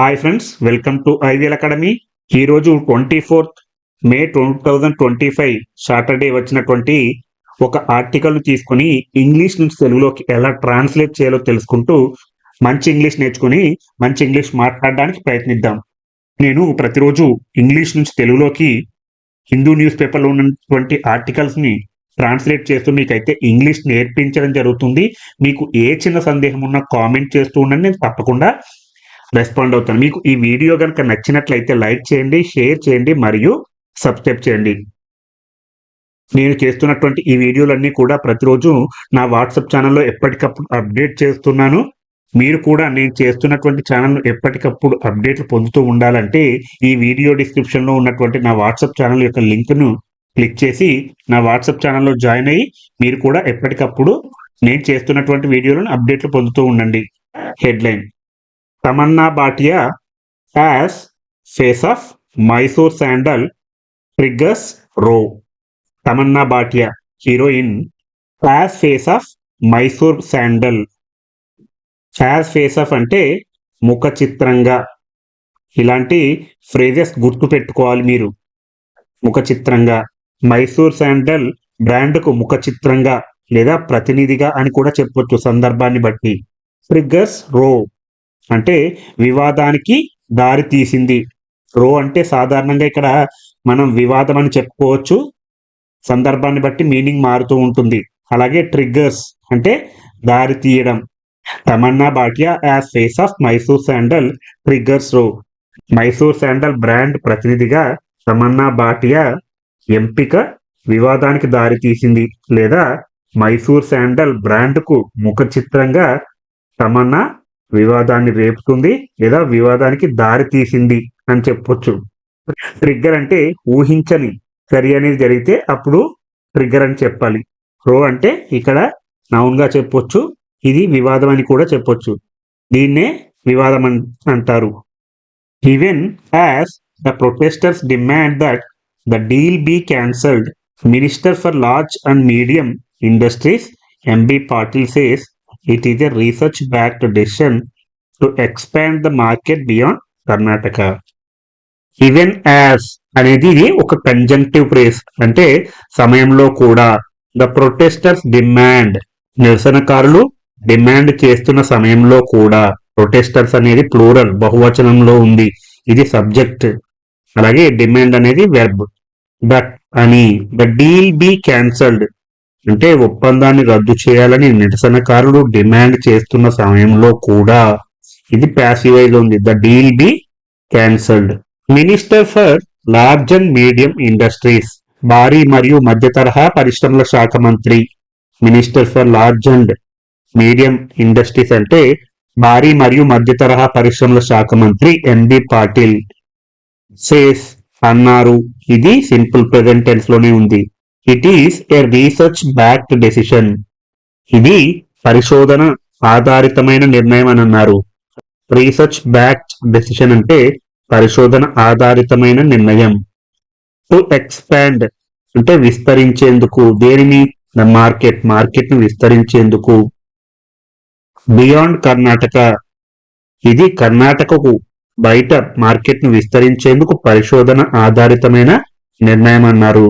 Hi friends welcome to IVL academy ఈరోజు twenty fourth May two thousand twenty five Saturday వచ్చినటువంటి ఒక article తీసుకుని English నుంచి తెలుగులోకి ఎలా ట్రాన్స్లేట్ చేయాలో తెలుసుకుంటూ మంచి ఇంగ్లీష్ నేర్చుకుని మంచి ఇంగ్లీష్ మాట్లాడడానికి ప్రయత్నిద్దాం. నేను ప్రతిరోజు ఇంగ్లీష్ నుంచి తెలుగులోకి హిందూ న్యూస్ పేపర్లో ఉన్నటువంటి ఆర్టికల్స్ని ట్రాన్స్లేట్ చేస్తూ మీకైతే ఇంగ్లీష్ నేర్పించడం జరుగుతుంది. మీకు ఏ చిన్న సందేహం ఉన్నా కామెంట్ చేస్తూ ఉండండి. నేను తప్పకుండా రెస్పాండ్ అవుతాను. మీకు ఈ వీడియో కనుక నచ్చినట్లయితే లైక్ చేయండి షేర్ చేయండి మరియు సబ్స్క్రైబ్ చేయండి. నేను చేస్తున్నటువంటి ఈ వీడియోలన్నీ కూడా ప్రతిరోజు నా వాట్సాప్ ఛానల్లో ఎప్పటికప్పుడు అప్డేట్ చేస్తున్నాను. మీరు కూడా నేను చేస్తున్నటువంటి ఛానల్ ఎప్పటికప్పుడు అప్డేట్లు పొందుతూ ఉండాలంటే ఈ వీడియో డిస్క్రిప్షన్లో ఉన్నటువంటి నా వాట్సాప్ ఛానల్ యొక్క లింక్ను క్లిక్ చేసి నా వాట్సాప్ ఛానల్లో జాయిన్ అయ్యి మీరు కూడా ఎప్పటికప్పుడు నేను చేస్తున్నటువంటి వీడియోలను అప్డేట్లు పొందుతూ ఉండండి. Headline. Tamannaah Bhatia as face of Mysore sandal triggers row. Tamannaah Bhatia heroine as face of Mysore sandal. As face of అంటే ముఖ చిత్రంగా. ఇలాంటి ఫ్రేజెస్ గుర్తు పెట్టుకోవాలి మీరు. ముఖ చిత్రంగా. మైసూర్ శాండల్ బ్రాండ్కు ముఖ చిత్రంగా లేదా ప్రతినిధిగా అని కూడా చెప్పొచ్చు సందర్భాన్ని బట్టి. ట్రిగ్గర్స్ రో. అంటే వివాదానికి దారి తీసింది. రో అంటే సాధారణంగా ఇక్కడ మనం వివాదం అని చెప్పుకోవచ్చు. సందర్భాన్ని బట్టి మీనింగ్ మారుతూ ఉంటుంది. అలాగే ట్రిగ్గర్స్ అంటే దారి తీయడం. Tamannaah Bhatia as face of Mysore sandal triggers row. Mysore sandal brand ప్రతినిధిగా తమన్నా భాటియా ఎంపిక వివాదానికి దారి తీసింది. లేదా మైసూర్ శాండల్ బ్రాండ్కు ముఖ చిత్రంగా తమన్నా వివాదాన్ని రేపుతుంది లేదా వివాదానికి దారి తీసింది అని చెప్పొచ్చు. ట్రిగ్గర్ అంటే ఊహించని చర్య అనేది జరిగితే అప్పుడు ట్రిగ్గర్ అని చెప్పాలి. రో అంటే ఇక్కడ నౌన్గా చెప్పొచ్చు ఇది వివాదం అని కూడా చెప్పొచ్చు. దీన్నే వివాదం అన్- అంటారు. Even as the protesters demand that the deal be cancelled minister for large and medium industries MB Patil says it is a research backed decision to expand the market beyond Karnataka even as అనేది ఇది ఒక conjunctive phrase అంటే సమయంలో కూడా the protesters demand నిరసనకారులు demand చేస్తున్న సమయంలో కూడా ప్రొటెస్టర్స్ అనేది ప్లూరల్ బహువచనంలో ఉంది. ఇది సబ్జెక్ట్ అలాగే డిమాండ్ అనేది వెర్బ్ దట్ అని. ద డీల్ బి క్యాన్సల్డ్ అంటే ఒప్పందాన్ని రద్దు చేయాలని నిరసనకారులు డిమాండ్ చేస్తున్న సమయంలో కూడా ఇది ప్యాసివైజ్ ఉంది. The deal be cancelled minister for large and medium industries భారీ మరియు మధ్య తరహా పరిశ్రమల శాఖ మంత్రి minister for large and medium industries అంటే భారీ మరియు మధ్య తరహా పరిశ్రమల శాఖ మంత్రి ఎంబి పాటిల్ సేస్ అన్నారు. ఇది సింపుల్ ప్రెసెంట్ టెన్స్లోనే ఉంది. It is a research backed decision ఇది పరిశోధన ఆధారితమైన నిర్ణయం అని అన్నారు. రీసెర్చ్ బ్యాక్డ్ డెసిషన్ అంటే పరిశోధన ఆధారితమైన నిర్ణయం. టు ఎక్స్పాండ్ అంటే విస్తరించేందుకు దేనిని? ద మార్కెట్ మార్కెట్ను విస్తరించేందుకు. బియాండ్ కర్ణాటక ఇది కర్ణాటకకు బయట మార్కెట్ను విస్తరించేందుకు పరిశోధన ఆధారితమైన నిర్ణయం అన్నారు.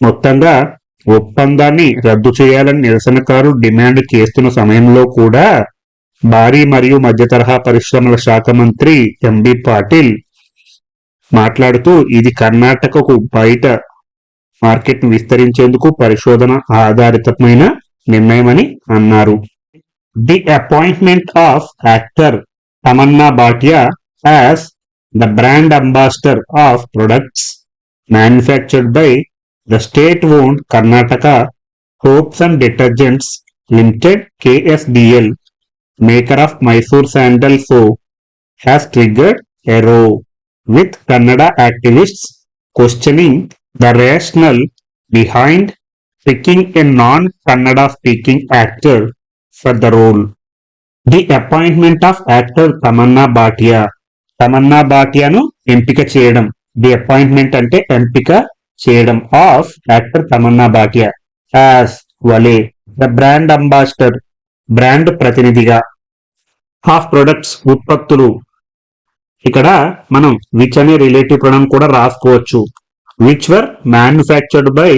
మొత్తంగా ఒప్పందాన్ని రద్దు చేయాలని నిరసనకారులు డిమాండ్ చేస్తున్న సమయంలో కూడా భారీ మరియు మధ్య తరహా పరిశ్రమల శాఖ మంత్రి ఎంబి పాటిల్ మాట్లాడుతూ ఇది కర్ణాటకకు బయట మార్కెట్ను విస్తరించేందుకు పరిశోధన ఆధారితమైన నిర్ణయం అని అన్నారు. The appointment of actor Tamannaah Bhatia as the brand ambassador of products manufactured by the state own Karnataka soaps and detergents limited KSBL maker of Mysore sandal so has triggered a row with Kannada activists questioning the rational behind picking a non Kannada speaking actor for the role the appointment of actor Tamannaah Bhatia Tamannaah భాటియాను ఎంపిక చేయడం. The appointment అంటే ఎంపిక చేయడం of actor Tamannaah Bhatia. As వలే the brand ambassador brand ప్రతినిధిగా. Of products ఉత్పత్తులు. ఇక్కడ మనం విచ్ అనే రిలేటివ్ ప్రణం కూడా రాసుకోవచ్చు. Which were manufactured by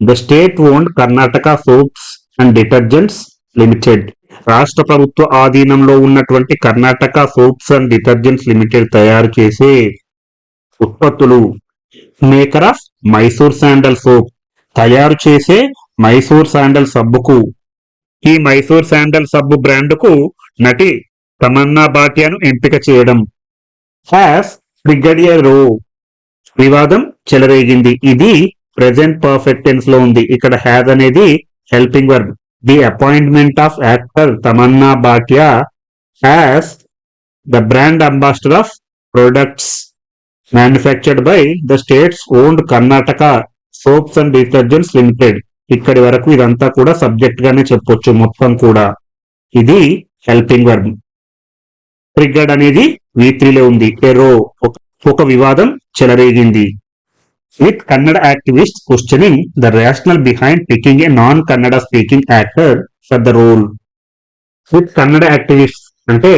the state owned Karnataka soaps and detergents limited. రాష్ట్ర ప్రభుత్వ ఆధీనంలో ఉన్నటువంటి Karnataka soaps and detergents limited తయారు చేసే ఉత్పత్తులు. Maker of Mysore sandal soap తయారు చేసే మైసూర్ శాండల్ సబ్బుకు. ఈ మైసూర్ శాండల్ సబ్బు బ్రాండ్కు నటి తమన్నా భాటియాను ఎంపిక చేయడం. హ్యాస్ బ్రిగడియర్ రో వివాదం చెలరేగింది. ఇది ప్రెజెంట్ పర్ఫెక్ట్ టెన్స్లో ఉంది. ఇక్కడ హ్యాజ్ అనేది helping verb the appointment of actor Tamannaah Bhatia has the brand ambassador of products manufactured by the states owned Karnataka soaps and detergents limited ఇక్కడి వరకు ఇదంతా కూడా సబ్జెక్ట్ గానే చెప్పొచ్చు మొత్తం కూడా. ఇది హెల్పింగ్ వర్బ్ ట్రిగ్గర్డ్ అనేది వీత్రిలో ఉంది. ఎరో ఒక వివాదం చెలరేగింది. With Kannada activist questioning the rational behind picking a non Kannada speaking actor for the role with Kannada activist అంటే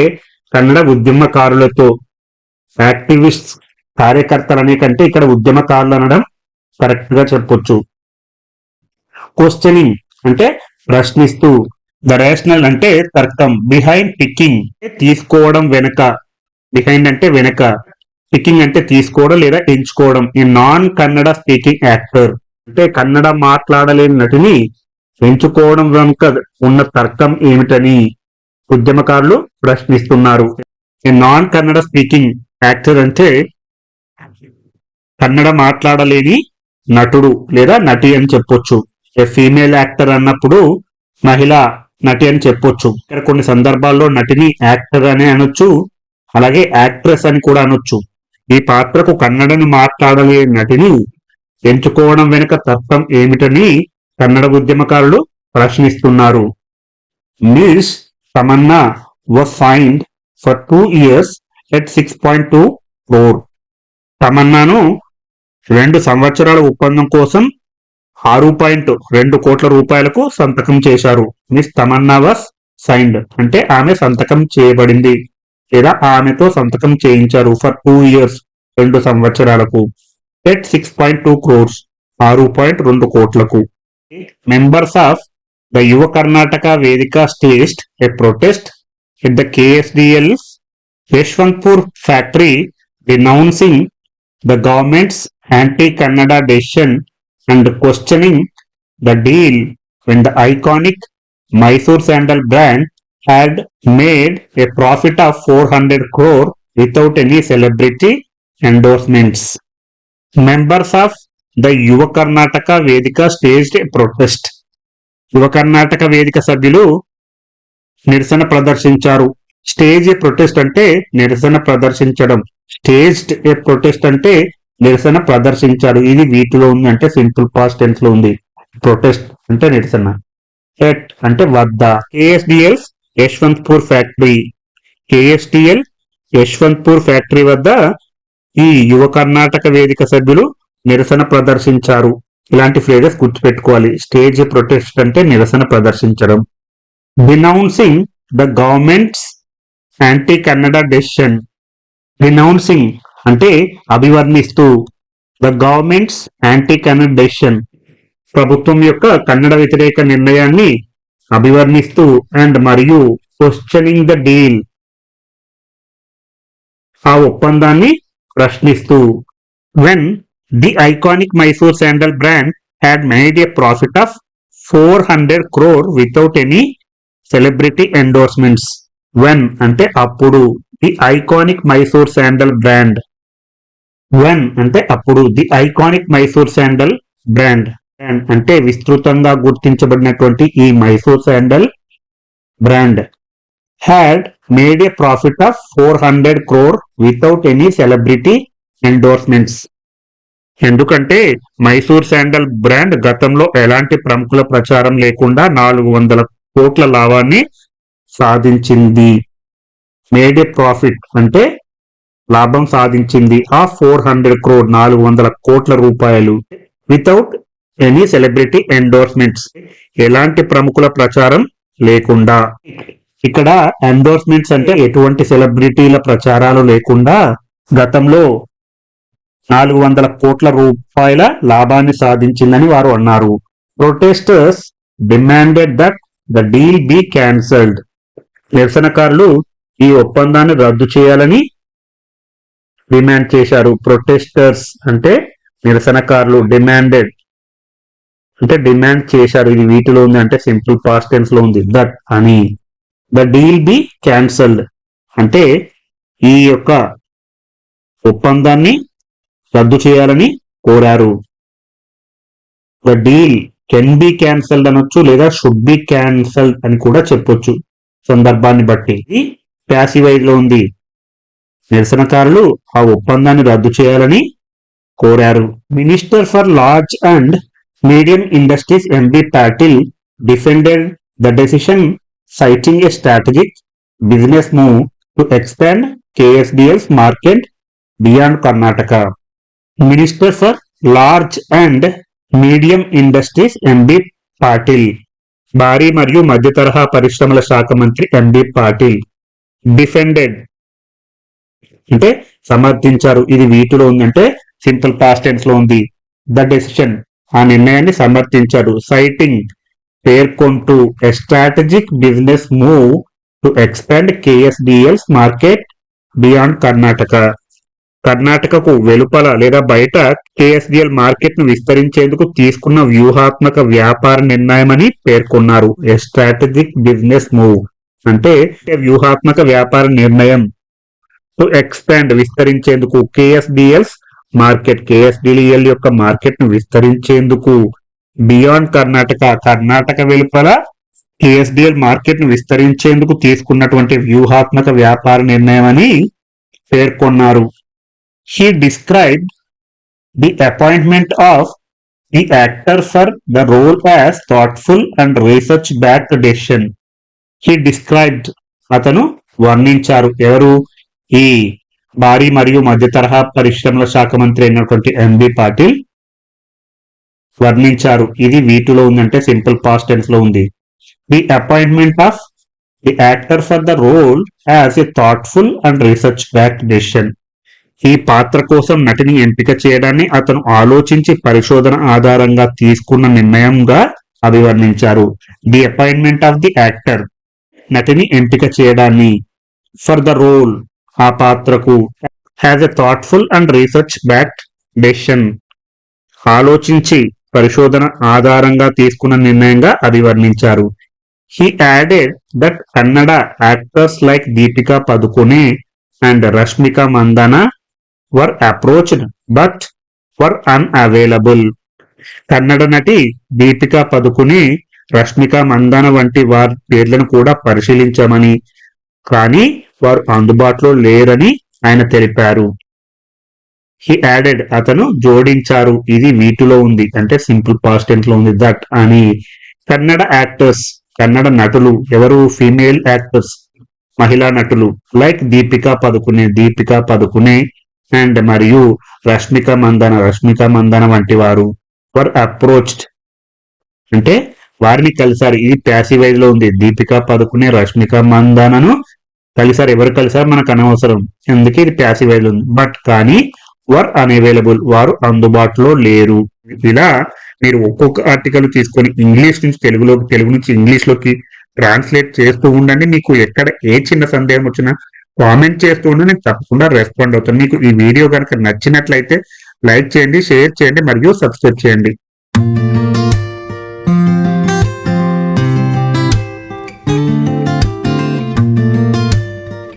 కన్నడ ఉద్యమకారులతో యాక్టివిస్ట్ కార్యకర్తలనే కంటే ఇక్కడ ఉద్యమకారులు అనడం కరెక్ట్గా చెప్పొచ్చు. క్వశ్చనింగ్ అంటే ప్రశ్నిస్తూ ద రేషనల్ అంటే తర్కం బిహైండ్ పికింగ్ తీసుకోవడం వెనక బిహైండ్ అంటే వెనక పికింగ్ అంటే తీసుకోవడం లేదా ఎంచుకోవడం. ఈ నాన్ కన్నడ స్పీకింగ్ యాక్టర్ అంటే కన్నడ మాట్లాడలేని నటిని ఎంచుకోవడం వెనుక ఉన్న తర్కం ఏమిటని ఉద్యమకారులు ప్రశ్నిస్తున్నారు. ఈ నాన్ కన్నడ స్పీకింగ్ యాక్టర్ అంటే కన్నడ మాట్లాడలేని నటుడు లేదా నటి అని చెప్పొచ్చు. ఫీమేల్ యాక్టర్ అన్నప్పుడు మహిళ నటి అని చెప్పొచ్చు. ఇక్కడ కొన్ని సందర్భాల్లో నటిని యాక్టర్ అని అనొచ్చు అలాగే యాక్ట్రెస్ అని కూడా అనొచ్చు. ఈ పాత్రకు కన్నడను మాట్లాడలేని నటిని ఎంచుకోవడం వెనుక తత్వం ఏమిటని కన్నడ ఉద్యమకారులు ప్రశ్నిస్తున్నారు. Miss Tamannaah was fined for two years at six point two crore తమన్నాను రెండు సంవత్సరాల ఒప్పందం కోసం ఆరు పాయింట్ రెండు కోట్ల రూపాయలకు సంతకం చేశారు. మిస్ తమన్నా వాస్ సైన్డ్ అంటే ఆమె సంతకం చేయబడింది. లేదా ఆమెతో సంతకం చేయించారు ఫర్ టూ ఇయర్స్ రెండు సంవత్సరాలకు. At six point two crores ఆరు పాయింట్ రెండు కోట్లకు. Members of the Yuva Karnataka Vedike staged a protest at the KSDL Yeshwanthpur factory denouncing the government's anti-Kannada decision and questioning the deal when the iconic Mysore Sandal brand had made a profit of 400 crore without any celebrity endorsements. Members of the Yuva Karnataka Vedika staged a protest. యువ కర్ణాటక వేదిక సభ్యులు నిరసన ప్రదర్శించారు stage protest అంటే నిరసన ప్రదర్శించడం staged ఏ protest అంటే నిరసన ప్రదర్శించారు ఇది వీటిలో ఉంది అంటే సింపుల్ పాస్ట్ టెన్స్లో ఉంది. ప్రొటెస్ట్ అంటే నిరసన. ఎట్ అంటే వద్ద. కేఎస్డిఎల్ యశ్వంత్పూర్ ఫ్యాక్టరీ. కేఎస్టిఎల్ యశ్వంత్పూర్ ఫ్యాక్టరీ వద్ద ఈ యువ కర్ణాటక వేదిక సభ్యులు నిరసన ప్రదర్శించారు. ఇలాంటి ఫ్రేజెస్ గుర్తుపెట్టుకోవాలి. స్టేజ్ ప్రొటెస్ట్ అంటే నిరసన ప్రదర్శించడం. Denouncing the government's anti Kannada decision renouncing అంటే అభివర్ణిస్తూ the government's anti Kannada decision ప్రభుత్వం యొక్క కన్నడ వ్యతిరేక నిర్ణయాన్ని అభివర్ణిస్తూ అండ్ మరియు క్వశ్చనింగ్ ద డీల్ ఆ ఒప్పందాన్ని ప్రశ్నిస్తూ. When the iconic Mysore sandal brand had made a profit of four hundred crore without any celebrity endorsements when అంటే అప్పుడు. The iconic Mysore sandal brand when అంటే అప్పుడు the iconic Mysore sandal brand అంటే విస్తృతంగా గుర్తించబడినటువంటి ఈ Mysore sandal brand had made a profit of four hundred crore without any celebrity endorsements ఎందుకంటే Mysore sandal brand గతంలో ఎలాంటి ప్రముఖుల ప్రచారం లేకుండా నాలుగు వందల కోట్ల లాభాన్ని సాధించింది. మేడ్ ఏ ప్రాఫిట్ అంటే లాభం సాధించింది. ఆ ఫోర్ హండ్రెడ్ క్రోడ్ నాలుగు వందల కోట్ల రూపాయలు వితౌట్ ఎనీ సెలబ్రిటీ ఎండోర్స్మెంట్స్. ఎలాంటి ప్రముఖుల ప్రచారం లేకుండా. ఇక్కడ ఎండోర్స్మెంట్స్ అంటే ఎటువంటి సెలబ్రిటీల ప్రచారాలు లేకుండా గతంలో నాలుగు వందల కోట్ల రూపాయల లాభాన్ని సాధించిందని వారు అన్నారు. Protesters demanded that the deal be cancelled నిరసనకారులు ఈ ఒప్పందాన్ని రద్దు చేయాలని డిమాండ్ చేశారు. ప్రొటెస్టర్స్ అంటే నిరసనకారులు డిమాండెడ్. అంటే డిమాండ్ చేశారు. ఇది వీటిలో ఉంది అంటే సింపుల్ పాస్ట్ టెన్స్లో ఉంది. దట్ అని. The deal be cancelled. అంటే ఈ యొక్క ఒప్పందాన్ని రద్దు చేయాలని కోరారు. The deal can be cancelled అనొచ్చు లేదా షుడ్ బి క్యాన్సల్డ్ అని కూడా చెప్పొచ్చు. సందర్భాన్ని బట్టి. ఇది లో ఉంది. నిరసనకారులు ఆ ఒప్పందాన్ని రద్దు చేయాలని కోరారు. Minister for large and medium industries MB Patil defended the decision citing a strategic business move to expand కేఎస్బిఎల్స్ market beyond Karnataka. Minister for large and medium industries MB Patil. భారీ మరియు మధ్య తరహా పరిశ్రమల శాఖ మంత్రి ఎంబీ పాటిల్ డిఫెండెడ్. అంటే సమర్థించారు. ఇది వీటిలో ఉందంటే సింపుల్ పాస్ట్ టెన్స్లో ఉంది. ద డెసిషన్ ఆ నిర్ణయాన్ని సమర్థించారు సైటింగ్ పేర్కొంటూ a strategic business move to expand కేఎస్డిఎల్స్ market beyond Karnataka కర్ణాటకకు వెలుపల లేదా బయట కేఎస్డిఎల్ మార్కెట్ను విస్తరించేందుకు తీసుకున్న వ్యూహాత్మక వ్యాపార నిర్ణయం అని పేర్కొన్నారు. ఎ స్ట్రాటజిక్ బిజినెస్ మూవ్ అంటే వ్యూహాత్మక వ్యాపార నిర్ణయం. టు ఎక్స్పాండ్ విస్తరించేందుకు కేఎస్డిఎల్స్ మార్కెట్ కేఎస్డిఎల్ యొక్క మార్కెట్ను విస్తరించేందుకు బియాండ్ కర్ణాటక కర్ణాటక వెలుపల కేఎస్డిఎల్ మార్కెట్ను విస్తరించేందుకు తీసుకున్నటువంటి వ్యూహాత్మక వ్యాపార నిర్ణయం అని పేర్కొన్నారు. He describe the appointment of the actor for the role as thoughtful and research back decision he described అతను వర్ణించారు. ఎవరు? ఈ భారీ మరియు మధ్య తరహా పరిశ్రమల శాఖ మంత్రి అయినటువంటి ఎంబి పాటిల్ వర్ణించారు. ఇది వీటిలో ఉందంటే సింపుల్ పాస్ట్ టెన్స్లో ఉంది. The appointment of the actor for the role as a thoughtful and research back decision ఈ పాత్ర కోసం నటిని ఎంపిక చేయడాన్ని అతను ఆలోచించి పరిశోధన ఆధారంగా తీసుకున్న నిర్ణయంగా అభివర్ణించారు. The appointment of the actor నటిని ఎంపిక చేయడాన్ని. ఫర్ ద రోల్ ఆ పాత్రకు has a thoughtful and research back decision ఆలోచించి పరిశోధన ఆధారంగా తీసుకున్న నిర్ణయంగా అభివర్ణించారు he added that Kannada actors like Deepika Padukone and Rashmika Mandanna were approached but were unavailable Kannada నటి దీపికా పదుకునే రష్మిక మందాన వంటి వారి పేర్లను కూడా పరిశీలించామని కానీ వారు అందుబాటులో లేరని ఆయన తెలిపారు. హీ యాడెడ్ అతను జోడించారు. ఇది వీటిలో ఉంది. అంటే సింపుల్ పాస్ట్ టెన్స్లో ఉంది దట్ అని. కన్నడ యాక్టర్స్ కన్నడ నటులు ఎవరు? ఫీమేల్ యాక్టర్స్ మహిళా నటులు లైక్ దీపికా పదుకునే దీపికా పదుకునే అండ్ మరియు రష్మిక మందన రష్మిక మందన వంటి వారు. వర్ అప్రోచ్డ్ అంటే వారిని కలిసారు. ఇది ప్యాసివైజ్లో ఉంది. దీపికా పదుకునే రష్మిక మందనను కలిసారు. ఎవరు కలిసారు? మనకు అనవసరం. అందుకే ఇది ప్యాసివైజ్ ఉంది. బట్ కానీ వర్ అన్అవైలబుల్ వారు అందుబాటులో లేరు. ఇలా మీరు ఒక్కొక్క ఆర్టికల్ తీసుకొని ఇంగ్లీష్ నుంచి తెలుగులోకి తెలుగు నుంచి ఇంగ్లీష్లోకి ట్రాన్స్లేట్ చేస్తూ ఉండండి. మీకు ఎక్కడ ఏ చిన్న సందేహం వచ్చినా కామెంట్ చేస్తూ ఉండి నేను తప్పకుండా రెస్పాండ్ అవుతాను. మీకు ఈ వీడియో కనుక నచ్చినట్లయితే లైక్ చేయండి షేర్ చేయండి మరియు సబ్స్క్రైబ్ చేయండి.